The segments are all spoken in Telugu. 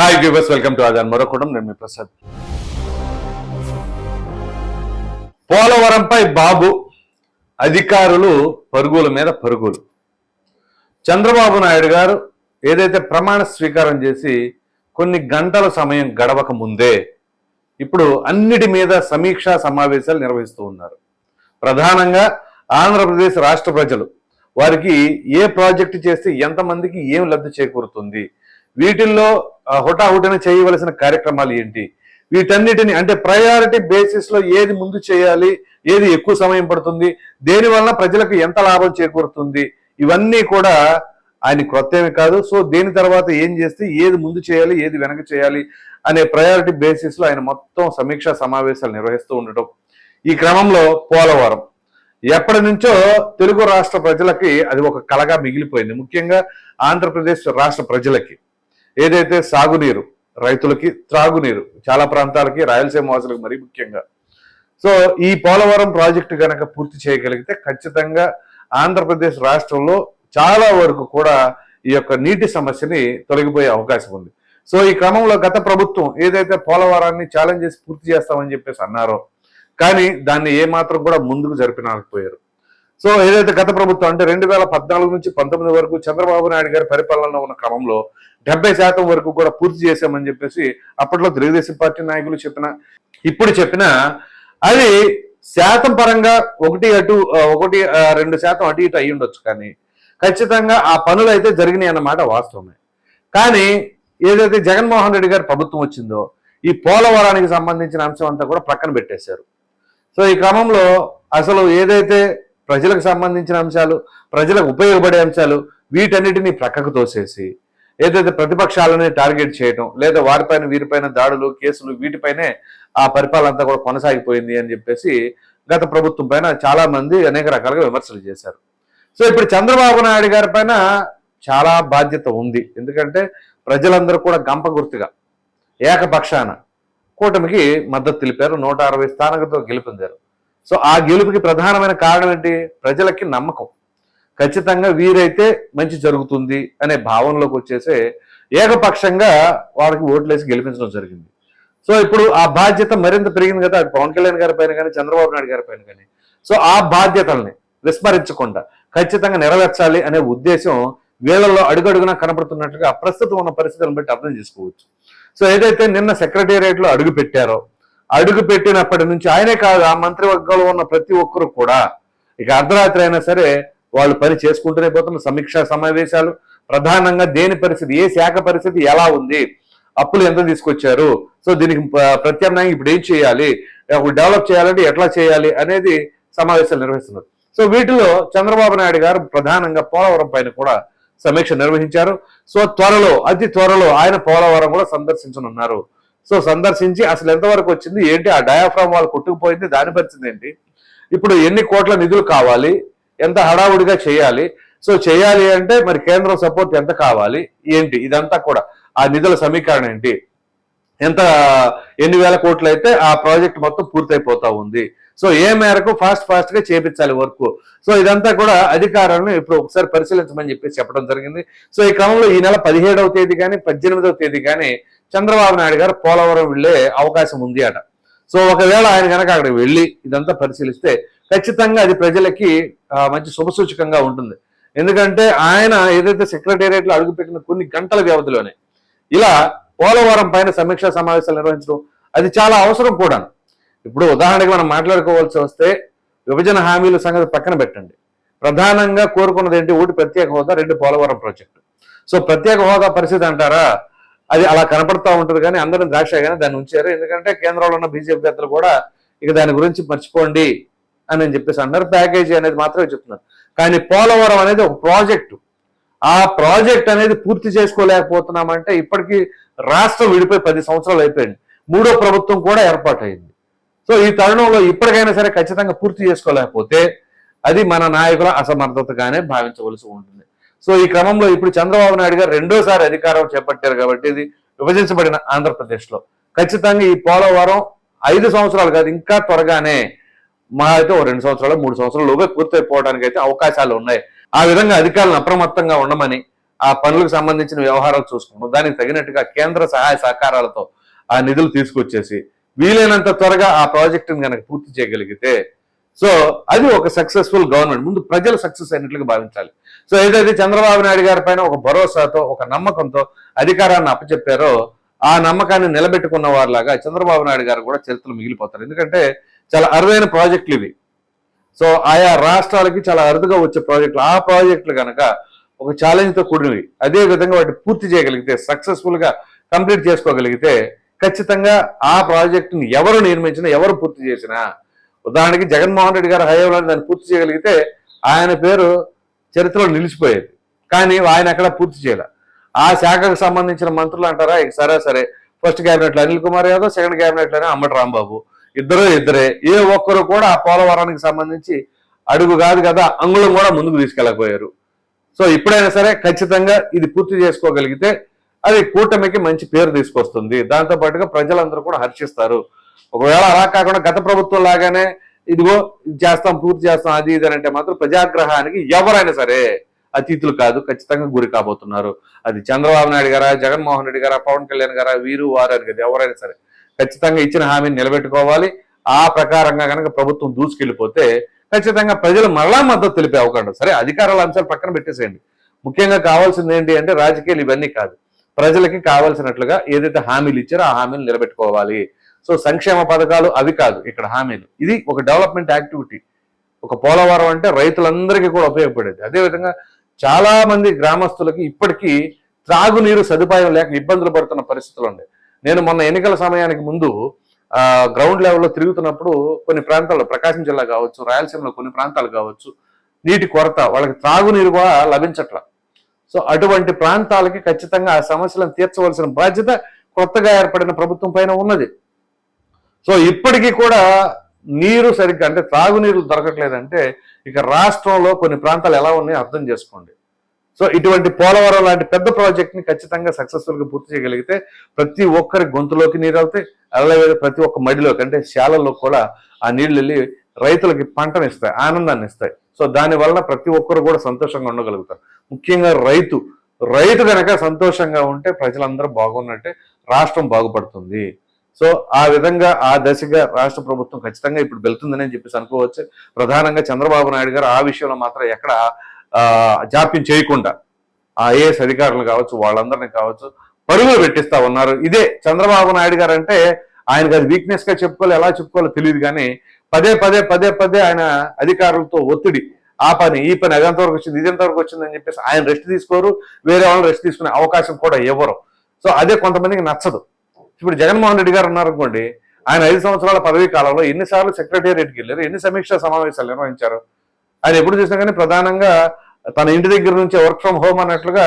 హాయ్ వ్యూవర్స్ వెల్కమ్ టు ఆజాన్ మరొకడం నేను మీ ప్రసాద్ పోలవరంపై బాబు అధికారులు పరుగుల మీద పరుగులు. చంద్రబాబు నాయుడు గారు ఏదైతే ప్రమాణ స్వీకారం చేసి కొన్ని గంటల సమయం గడవక ముందే ఇప్పుడు అన్నిటి మీద సమీక్షా సమావేశాలు నిర్వహిస్తూ ఉన్నారు. ప్రధానంగా ఆంధ్రప్రదేశ్ రాష్ట్ర ప్రజలు వారికి ఏ ప్రాజెక్టు చేస్తే ఎంతమందికి ఏం లబ్ధి చేకూరుతుంది? వీటిల్లో హుటాహుటిన చేయవలసిన కార్యక్రమాలు ఏంటి? వీటన్నిటిని అంటే ప్రయారిటీ బేసిస్లో ఏది ముందు చేయాలి ఏది ఎక్కువ సమయం పడుతుంది దేని వలన ప్రజలకు ఎంత లాభం చేకూరుతుంది ఇవన్నీ కూడా ఆయన క్రొత్త ఏమి కాదు. సో దేని తర్వాత ఏం చేస్తే ఏది ముందు చేయాలి ఏది వెనక చేయాలి అనే ప్రయారిటీ బేసిస్లో ఆయన మొత్తం సమీక్షా సమావేశాలు నిర్వహిస్తూ ఉండటం. ఈ క్రమంలో పోలవరం. ఎప్పటి నుంచో తెలుగు రాష్ట్ర ప్రజలకి అది ఒక కలగా మిగిలిపోయింది. ముఖ్యంగా ఆంధ్రప్రదేశ్ రాష్ట్ర ప్రజలకి. ఏదైతే సాగునీరు రైతులకి త్రాగునీరు చాలా ప్రాంతాలకి రాయలసీమ వాసులకు మరీ ముఖ్యంగా. సో ఈ పోలవరం ప్రాజెక్టు కనుక పూర్తి చేయగలిగితే ఖచ్చితంగా ఆంధ్రప్రదేశ్ రాష్ట్రంలో చాలా వరకు కూడా ఈ యొక్క నీటి సమస్యని తొలగిపోయే అవకాశం ఉంది. సో ఈ క్రమంలో గత ప్రభుత్వం ఏదైతే పోలవరాన్ని ఛాలెంజ్ చేసి పూర్తి చేస్తామని చెప్పేసి అన్నారో కానీ దాన్ని ఏమాత్రం కూడా ముందుకు జరిపినకపోయారు. సో ఏదైతే గత ప్రభుత్వం అంటే రెండు వేల పద్నాలుగు నుంచి పంతొమ్మిది వరకు చంద్రబాబు నాయుడు గారి పరిపాలనలో ఉన్న క్రమంలో డెబ్బై శాతం వరకు కూడా పూర్తి చేశామని చెప్పేసి అప్పట్లో తెలుగుదేశం పార్టీ నాయకులు చెప్పిన ఇప్పుడు చెప్పిన అది శాతం పరంగా ఒకటి అటు ఒకటి రెండు శాతం అటు ఇటు అయి ఉండొచ్చు కానీ ఖచ్చితంగా ఆ పనులు అయితే జరిగినాయి అన్నమాట వాస్తవమే. కానీ ఏదైతే జగన్మోహన్ రెడ్డి గారి ప్రభుత్వం వచ్చిందో ఈ పోలవరానికి సంబంధించిన అంశం అంతా కూడా పక్కన పెట్టేశారు. సో ఈ క్రమంలో అసలు ఏదైతే ప్రజలకు సంబంధించిన అంశాలు ప్రజలకు ఉపయోగపడే అంశాలు వీటన్నిటిని ప్రక్కకు తోసేసి ఏదైతే ప్రతిపక్షాలని టార్గెట్ చేయటం లేదా వారిపైన వీరిపైన దాడులు కేసులు వీటిపైనే ఆ పరిపాలన అంతా కూడా కొనసాగిపోయింది అని చెప్పేసి గత ప్రభుత్వం పైన చాలా మంది అనేక రకాలుగా విమర్శలు చేశారు. సో ఇప్పుడు చంద్రబాబు నాయుడు గారి పైన చాలా బాధ్యత ఉంది. ఎందుకంటే ప్రజలందరూ కూడా గంప గుర్తుగా ఏకపక్షాన కూటమికి మద్దతు తెలిపారు. నూట అరవై స్థానాలతో గెలుపొందారు. సో ఆ గెలుపుకి ప్రధానమైన కారణం ఏంటి? ప్రజలకి నమ్మకం. ఖచ్చితంగా వీరైతే మంచి జరుగుతుంది అనే భావనలోకి వచ్చేసే ఏకపక్షంగా వాళ్ళకి ఓట్లేసి గెలిపించడం జరిగింది. సో ఇప్పుడు ఆ బాధ్యత మరింత పెరిగింది కదా. అది పవన్ కళ్యాణ్ గారి పైన కానీ చంద్రబాబు నాయుడు గారి పైన కానీ. సో ఆ బాధ్యతల్ని విస్మరించకుండా ఖచ్చితంగా నెరవేర్చాలి అనే ఉద్దేశం వీళ్ళలో అడుగడుగునా కనబడుతున్నట్టుగా ప్రస్తుతం ఉన్న పరిస్థితులను బట్టి అర్థం చేసుకోవచ్చు. సో ఏదైతే నిన్న సెక్రటేరియట్లో అడుగు పెట్టారో అడుగు పెట్టినప్పటి నుంచి ఆయనే కాదు ఆ మంత్రివర్గంలో ఉన్న ప్రతి ఒక్కరు కూడా. ఇక అర్ధరాత్రి అయినా సరే వాళ్ళు పని చేసుకుంటూనే పోతున్న సమీక్షా సమావేశాలు ప్రధానంగా దేని పరిస్థితి ఏ శాఖ పరిస్థితి ఎలా ఉంది అప్పులు ఎంత తీసుకొచ్చారు. సో దీనికి ప్రత్యామ్నాయం ఇప్పుడు ఏం చేయాలి డెవలప్ చేయాలంటే ఎట్లా చేయాలి అనేది సమావేశాలు నిర్వహిస్తున్నారు. సో వీటిలో చంద్రబాబు నాయుడు గారు ప్రధానంగా పోలవరం పైన కూడా సమీక్ష నిర్వహించారు. సో త్వరలో అతి త్వరలో ఆయన పోలవరం కూడా సందర్శించనున్నారు. సో సందర్శించి అసలు ఎంతవరకు వచ్చింది ఏంటి ఆ డయాఫ్రామ్ వాళ్ళు కొట్టుకుపోయింది దాని పరిస్థితి ఏంటి? ఇప్పుడు ఎన్ని కోట్ల నిధులు కావాలి ఎంత హడావుడిగా చేయాలి? సో చేయాలి అంటే మరి కేంద్రం సపోర్ట్ ఎంత కావాలి ఏంటి? ఇదంతా కూడా. ఆ నిధుల సమీకరణ ఏంటి? ఎంత ఎన్ని వేల కోట్లు అయితే ఆ ప్రాజెక్ట్ మొత్తం పూర్తయిపోతా ఉంది? సో ఏ మేరకు ఫాస్ట్ ఫాస్ట్గా చేపించాలి వర్క్? సో ఇదంతా కూడా అధికారులను ఇప్పుడు ఒకసారి పరిశీలించమని చెప్పేసి చెప్పడం జరిగింది. సో ఈ క్రమంలో ఈ నెల పదిహేడవ తేదీ కానీ పద్దెనిమిదవ తేదీ కానీ చంద్రబాబు నాయుడు గారు పోలవరం వెళ్ళే అవకాశం ఉంది అట. సో ఒకవేళ ఆయన కనుక అక్కడికి వెళ్ళి ఇదంతా పరిశీలిస్తే ఖచ్చితంగా అది ప్రజలకి మంచి శుభసూచకంగా ఉంటుంది. ఎందుకంటే ఆయన ఏదైతే సెక్రటేరియట్లో అడుగుపెట్టిన కొన్ని గంటల వ్యవధిలోనే ఇలా పోలవరం పైన సమీక్షా సమావేశాలు నిర్వహించడం అది చాలా అవసరం కూడా ఇప్పుడు ఉదాహరణకి మనం మాట్లాడుకోవాల్సి వస్తే విభజన హామీల సంగతి పక్కన పెట్టండి. ప్రధానంగా కోరుకున్నది ఏంటి? ఒకటి ప్రత్యేక హోదా రెండు పోలవరం ప్రాజెక్టు. సో ప్రత్యేక హోదా పరిస్థితి అంటారా? అది అలా కనపడతా ఉంటుంది కానీ అందరం ద్రాక్షగానే దాన్ని ఉంచారు. ఎందుకంటే కేంద్రంలో ఉన్న బీజేపీ పెద్దలు కూడా ఇక దాని గురించి మర్చిపోండి అని నేను చెప్పేసి అన్నారు ప్యాకేజీ అనేది మాత్రమే చెప్తున్నారు. కానీ పోలవరం అనేది ఒక ప్రాజెక్టు. ఆ ప్రాజెక్ట్ అనేది పూర్తి చేసుకోలేకపోతున్నామంటే ఇప్పటికీ రాష్ట్రం విడిపోయి పది సంవత్సరాలు అయిపోయింది. మూడో ప్రభుత్వం కూడా ఏర్పాటైంది సో ఈ తరుణంలో ఇప్పటికైనా సరే ఖచ్చితంగా పూర్తి చేసుకోలేకపోతే అది మన నాయకుల అసమర్థతగానే భావించవలసి ఉంటుంది. సో ఈ క్రమంలో ఇప్పుడు చంద్రబాబు నాయుడు గారు రెండోసారి అధికారం చేపట్టారు కాబట్టి ఇది విభజించబడిన ఆంధ్రప్రదేశ్లో ఖచ్చితంగా ఈ పోలవరం ఐదు సంవత్సరాలు కాదు ఇంకా త్వరగానే మా అయితే ఓ రెండు సంవత్సరాలు మూడు సంవత్సరాలు లోపే పూర్తయిపోవడానికి అయితే అవకాశాలు ఉన్నాయి. ఆ విధంగా అధికారులను అప్రమత్తంగా ఉండమని ఆ పనులకు సంబంధించిన వ్యవహారాలు చూసుకుంటాం దానికి తగినట్టుగా కేంద్ర సహాయ సహకారాలతో ఆ నిధులు తీసుకొచ్చేసి వీలైనంత త్వరగా ఆ ప్రాజెక్టును కనుక పూర్తి చేయగలిగితే సో అది ఒక సక్సెస్ఫుల్ గవర్నమెంట్ ముందు ప్రజలు సక్సెస్ అయినట్లుగా భావించాలి. సో ఏదైతే చంద్రబాబు నాయుడు గారి పైన ఒక భరోసాతో ఒక నమ్మకంతో అధికారాన్ని అప్పచెప్పారో ఆ నమ్మకాన్ని నిలబెట్టుకున్న వారిలాగా చంద్రబాబు నాయుడు గారు కూడా చరిత్రలు మిగిలిపోతారు. ఎందుకంటే చాలా అరుదైన ప్రాజెక్టులు ఇవి. సో ఆయా రాష్ట్రాలకి చాలా అరుదుగా వచ్చే ప్రాజెక్టులు ఆ ప్రాజెక్టులు కనుక ఒక ఛాలెంజ్తో కూడినవి. అదే విధంగా వాటిని పూర్తి చేయగలిగితే సక్సెస్ఫుల్గా కంప్లీట్ చేసుకోగలిగితే ఖచ్చితంగా ఆ ప్రాజెక్టుని ఎవరు నిర్మించినా ఎవరు పూర్తి చేసినా ఉదాహరణకి జగన్మోహన్ రెడ్డి గారు హయాంలో దాన్ని పూర్తి చేయగలిగితే ఆయన పేరు చరిత్రలో నిలిచిపోయేది. కానీ ఆయన ఎక్కడ పూర్తి చేయలే. ఆ శాఖకు సంబంధించిన మంత్రులు అంటారా ఇక సరే సరే. ఫస్ట్ క్యాబినెట్లో అనిల్ కుమార్ యాదవ్ సెకండ్ క్యాబినెట్లోనే అమ్మటి రాంబాబు. ఇద్దరు ఇద్దరే. ఏ ఒక్కరు కూడా ఆ పోలవరానికి సంబంధించి అడుగు కాదు కదా అంగుళం కూడా ముందుకు తీసుకెళ్ళకపోయారు. సో ఇప్పుడైనా సరే ఖచ్చితంగా ఇది పూర్తి చేసుకోగలిగితే అది కూటమికి మంచి పేరు తీసుకొస్తుంది. దాంతో పాటుగా ప్రజలందరూ కూడా హర్షిస్తారు. ఒకవేళ అలా కాకుండా గత ప్రభుత్వం లాగానే ఇదిగో ఇది చేస్తాం పూర్తి చేస్తాం అది ఇది అంటే మాత్రం ప్రజాగ్రహానికి ఎవరైనా సరే అతిథులు కాదు ఖచ్చితంగా గురి కాబోతున్నారు. అది చంద్రబాబు నాయుడు గారా జగన్మోహన్ రెడ్డి గారా పవన్ కళ్యాణ్ గారా వీరు వారు అని కదా ఎవరైనా సరే ఖచ్చితంగా ఇచ్చిన హామీని నిలబెట్టుకోవాలి. ఆ ప్రకారంగా కనుక ప్రభుత్వం దూసుకెళ్ళిపోతే ఖచ్చితంగా ప్రజలు మరలా మద్దతు తెలిపే అవకాశం. సరే అధికారాల అంశాలు పక్కన పెట్టేసేయండి. ముఖ్యంగా కావాల్సింది ఏంటి అంటే రాజకీయాలు ఇవన్నీ కాదు. ప్రజలకి కావాల్సినట్లుగా ఏదైతే హామీలు ఇచ్చారో ఆ హామీలు నిలబెట్టుకోవాలి. సో సంక్షేమ పథకాలు అవి కాదు ఇక్కడ హామీలు. ఇది ఒక డెవలప్మెంట్ యాక్టివిటీ. ఒక పోలవరం అంటే రైతులందరికీ కూడా ఉపయోగపడేది. అదేవిధంగా చాలా మంది గ్రామస్తులకి ఇప్పటికీ త్రాగునీరు సదుపాయం లేక ఇబ్బందులు పడుతున్న పరిస్థితులు ఉన్నాయి. నేను మొన్న ఎన్నికల సమయానికి ముందు గ్రౌండ్ లెవెల్లో తిరుగుతున్నప్పుడు కొన్ని ప్రాంతాల్లో ప్రకాశం జిల్లా కావచ్చు రాయలసీమలో కొన్ని ప్రాంతాలు కావచ్చు నీటి కొరత వాళ్ళకి త్రాగునీరు కూడా లభించట్లా. సో అటువంటి ప్రాంతాలకి ఖచ్చితంగా ఆ సమస్యలను తీర్చవలసిన బాధ్యత కొత్తగా ఏర్పడిన ప్రభుత్వం పైన ఉన్నది. సో ఇప్పటికీ కూడా నీరు సరిగ్గా అంటే త్రాగునీరు దొరకట్లేదంటే ఇక రాష్ట్రంలో కొన్ని ప్రాంతాలు ఎలా ఉన్నాయో అర్థం చేసుకోండి. సో ఇటువంటి పోలవరం లాంటి పెద్ద ప్రాజెక్ట్ని ఖచ్చితంగా సక్సెస్ఫుల్గా పూర్తి చేయగలిగితే ప్రతి ఒక్కరి గొంతులోకి నీరు వెళ్తాయి అలాగే ప్రతి ఒక్క మడిలోకి అంటే శాలల్లో కూడా ఆ నీళ్ళు వెళ్ళి రైతులకి పంటను ఇస్తాయి ఆనందాన్ని ఇస్తాయి. సో దాని వలన ప్రతి ఒక్కరు కూడా సంతోషంగా ఉండగలుగుతారు. ముఖ్యంగా రైతు రైతు కనుక సంతోషంగా ఉంటే ప్రజలందరూ బాగున్నట్టే రాష్ట్రం బాగుపడుతుంది. సో ఆ విధంగా ఆ దశగా రాష్ట్ర ప్రభుత్వం ఖచ్చితంగా ఇప్పుడు వెళ్తుందని చెప్పేసి అనుకోవచ్చు. ప్రధానంగా చంద్రబాబు నాయుడు గారు ఆ విషయంలో మాత్రం ఎక్కడ ఆ, జాప్యం చేయకుండా ఆ ఐఏఎస్ అధికారులు కావచ్చు వాళ్ళందరినీ కావచ్చు పరుగులు పెట్టిస్తా ఉన్నారు. ఇదే చంద్రబాబు నాయుడు గారు అంటే ఆయనకు అది వీక్నెస్గా చెప్పుకోవాలి ఎలా చెప్పుకోవాలో తెలియదు కానీ పదే పదే పదే పదే ఆయన అధికారులతో ఒత్తిడి. ఆ పని ఈ పని అదంతవరకు ఎంతవరకు వచ్చింది ఇది ఎంతవరకు వచ్చింది అని చెప్పేసి ఆయన రెస్ట్ తీసుకోరు వేరే వాళ్ళు రెస్ట్ తీసుకునే అవకాశం కూడా ఇవ్వరు. సో అదే కొంతమందికి నచ్చదు. ఇప్పుడు జగన్మోహన్ రెడ్డి గారు ఉన్నారనుకోండి ఆయన ఐదు సంవత్సరాల పదవీ కాలంలో ఎన్నిసార్లు సెక్రటేరియట్కి వెళ్ళారు ఎన్ని సమీక్షా సమావేశాలు నిర్వహించారు? ఆయన ఎప్పుడు చూసినా కానీ ప్రధానంగా తన ఇంటి దగ్గర నుంచే వర్క్ ఫ్రమ్ హోమ్ అన్నట్లుగా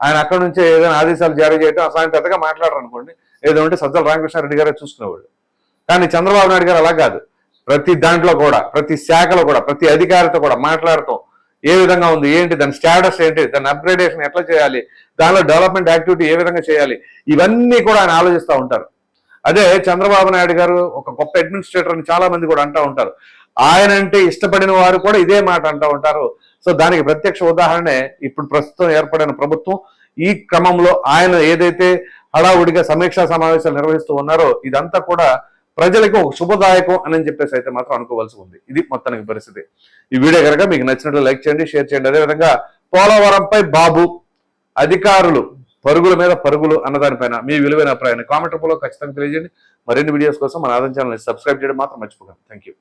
ఆయన అక్కడ నుంచే ఏదైనా ఆదేశాలు జారీ చేయడం అసలు పెద్దగా మాట్లాడరు అనుకోండి ఏదో ఉంటే సజ్జల రామకృష్ణారెడ్డి గారే చూసుకునేవాళ్ళు కానీ చంద్రబాబు నాయుడు గారు అలా కాదు. ప్రతి దాంట్లో కూడా ప్రతి శాఖలో కూడా ప్రతి అధికారితో కూడా మాట్లాడటం ఏ విధంగా ఉంది ఏంటి దాని స్టేటస్ ఏంటి దాని అప్గ్రేడేషన్ ఎట్లా చేయాలి దానిలో డెవలప్మెంట్ యాక్టివిటీ ఏ విధంగా చేయాలి ఇవన్నీ కూడా ఆయన ఆలోచిస్తూ ఉంటారు. అదే చంద్రబాబు నాయుడు గారు ఒక గొప్ప అడ్మినిస్ట్రేటర్ అని చాలా మంది కూడా అంటూ ఉంటారు. ఆయన అంటే ఇష్టపడిన వారు కూడా ఇదే మాట అంటూ ఉంటారు. సో దానికి ప్రత్యక్ష ఉదాహరణే ఇప్పుడు ప్రస్తుతం ఏర్పడిన ప్రభుత్వం ఈ క్రమంలో ఆయన ఏదైతే హడావుడిగా సమీక్షా సమావేశాలు నిర్వహిస్తూ ఉన్నారో ఇదంతా కూడా ప్రజలకు ఒక శుభదాయకం అని చెప్పేసి అయితే మాత్రం అనుకోవాల్సి ఉంది. ఇది మొత్తానికి పరిస్థితి. ఈ వీడియో కనుక మీకు నచ్చినట్లు లైక్ చేయండి షేర్ చేయండి. అదేవిధంగా పోలవరంపై బాబు అధికారులు పరుగుల మీద పరుగులు అన్నదానిపైన మీ విలువైన అభిప్రాయాన్ని కామెంట్ రూపంలో ఖచ్చితంగా తెలియజేయండి. మరిన్ని వీడియోస్ కోసం మన ఆదం ఛానల్ని సబ్స్క్రైబ్ చేయడం మాత్రం మర్చిపోకండి. Thank you